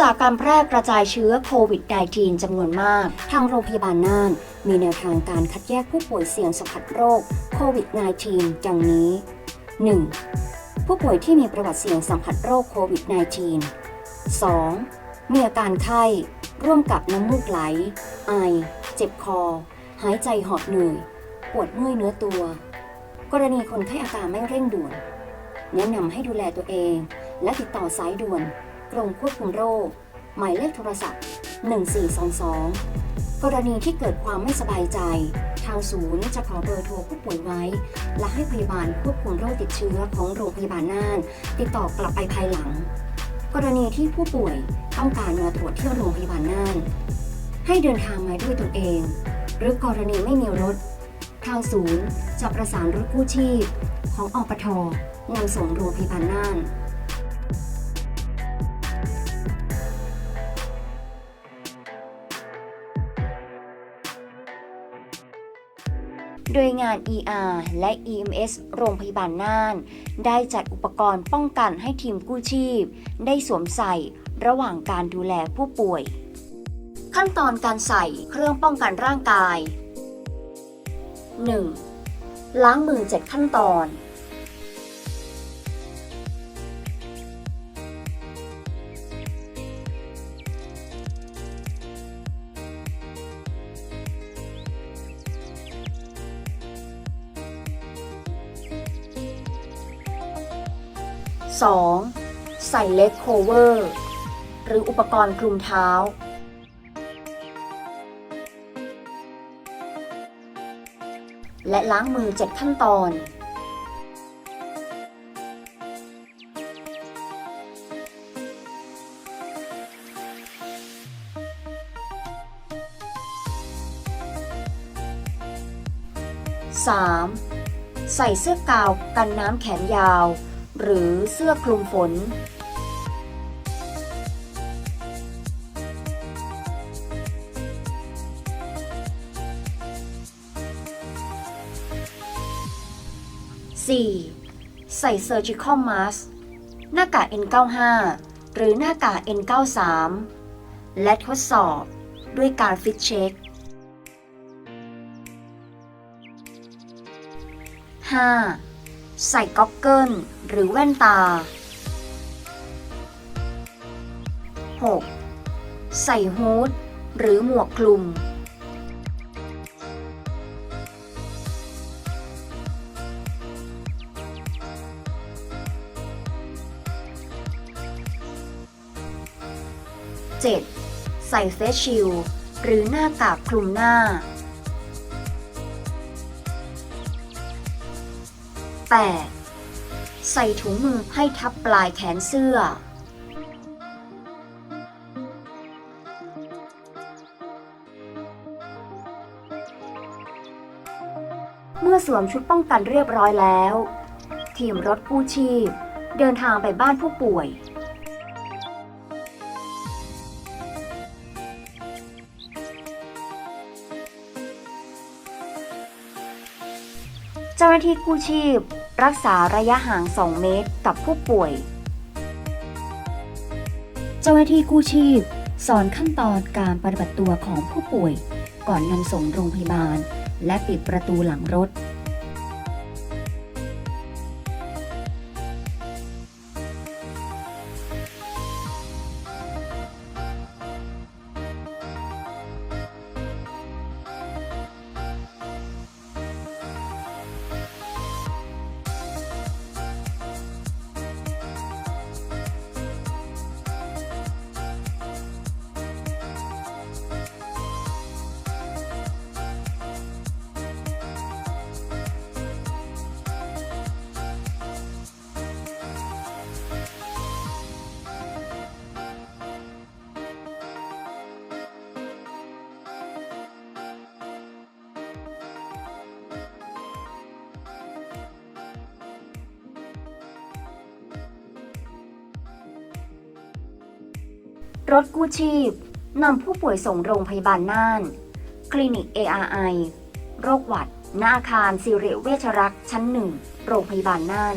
จากการแพร่กระจายเชื้อโควิด -19 จำนวนมาก ทางโรงพยาบาลน่าน มีแนวทางการคัดแยกผู้ป่วยเสี่ยงสัมผัสโรคโควิด -19 ดังนี้ 1. ผู้ป่วยที่มีประวัติเสี่ยงสัมผัสโรคโควิด -19 2. มีอาการไข้ ร่วมกับน้ำมูกไหล ไอ เจ็บคอ หายใจหอบเหนื่อย ปวดเมื่อยเนื้อตัว กรณีคนไข้อาการไม่เร่งด่วน แนะนำให้ดูแลตัวเอง และติดต่อสายด่วนกรมควบคุมโรค หมายเลขโทรศัพท์ 1422 กรณีที่เกิดความไม่สบายใจ ทางศูนย์จะขอเบอร์โทรผู้ป่วยไว้ และให้พยาบาลควบคุมโรคติดเชื้อของโรงพยาบาลน่าน ติดต่อกลับไปภายหลัง กรณีที่ผู้ป่วยต้องการมาตรวจที่โรงพยาบาลน่าน ให้เดินทางมาด้วยตนเอง หรือกรณีไม่มีรถ ทางศูนย์จะประสานรถกู้ชีพ ของอปทนำส่งโรงพยาบาลน่านโดยงาน ER และ EMS โรงพยาบาลน่าน ได้จัดอุปกรณ์ป้องกันให้ทีมกู้ชีพ ได้สวมใส่ระหว่างการดูแลผู้ป่วย ขั้นตอนการใส่เครื่องป้องกันร่างกาย 1. ล้างมือ 7 ขั้นตอน 2. ใส่เล็กโคเวอร์ หรืออุปกรณ์คลุมเท้า และล้างมือ 7 ขั้นตอน 3. ใส่เสื้อกาวกันน้ำแขนยาว หรือเสื้อคลุมฝน 4. ใส่ Surgical Mask หน้ากาก N95 หรือหน้ากาก N93 และทดสอบด้วยการฟิตเช็ค 5. ใส่ก๊อกเกิลหรือแว่นตา 6. ใส่ฮูดหรือหมวกคลุม 7. ใส่เฟสชิลด์หรือหน้ากากคลุมหน้า 8. ใส่ถุงมือให้ทับปลายแขนเสื้อ เมื่อสวมชุดป้องกันเรียบร้อยแล้ว ทีมรถกู้ชีพ เดินทางไปบ้านผู้ป่วย เจ้าหน้าที่กู้ชีพ รักษาระยะห่าง 2 เมตรกับผู้ป่วย เจ้าหน้าที่กู้ชีพ สอนขั้นตอนการปฏิบัติตัวของผู้ป่วย ก่อนนำส่งโรงพยาบาล และปิดประตูหลังรถ รถกู้ชีพนำผู้ป่วยส่งโรงพยาบาลน่าน คลินิก ARI โรคหวัดหน้าอาคารสิริเวชรักษ์ชั้นหนึ่ง โรงพยาบาลน่าน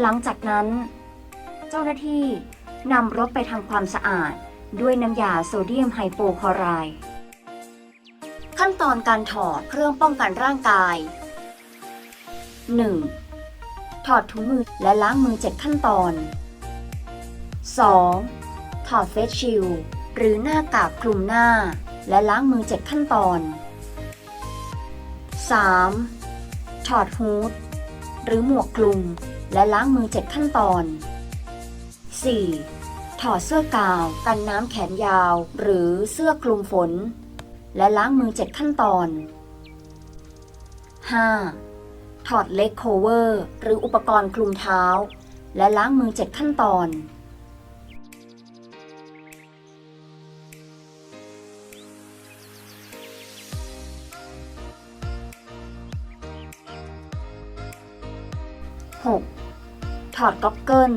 หลังจากนั้น เจ้าหน้าที่นำรถไปทำความสะอาดด้วยน้ำยาโซเดียมไฮโปคลอไรด์ขั้นตอนการถอดเครื่องป้องกันร่างกาย 1. ถอดถุงมือและล้างมือ 7 ขั้นตอน 2. ถอดเฟสชิลด์หรือหน้ากากคลุมหน้า และล้างมือ 7 ขั้นตอน 3. ถอดฮูดหรือหมวกคลุม และล้างมือ 7 ขั้นตอน 4. ถอดเสื้อกาว กันน้ำแขนยาว หรือเสื้อคลุมฝน และล้างมือ 7 ขั้นตอน 5. ถอดเล็กโคเวอร์ หรืออุปกรณ์คลุมเท้า และล้างมือ 7 ขั้นตอน 6. ถอดก๊อกเกิล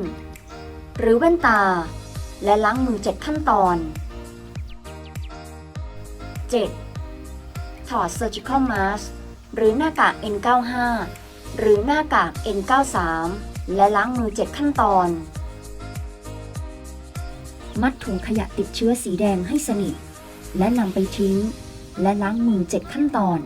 หรือแว่นตา และล้างมือ 7 ขั้นตอน 7. ถอด Surgical Mask หรือหน้ากาก N95 หรือหน้ากาก N93 และล้างมือ 7 ขั้นตอน มัดถุงขยะติดเชื้อสีแดงให้สนิท และนำไปทิ้ง และล้างมือ 7 ขั้นตอน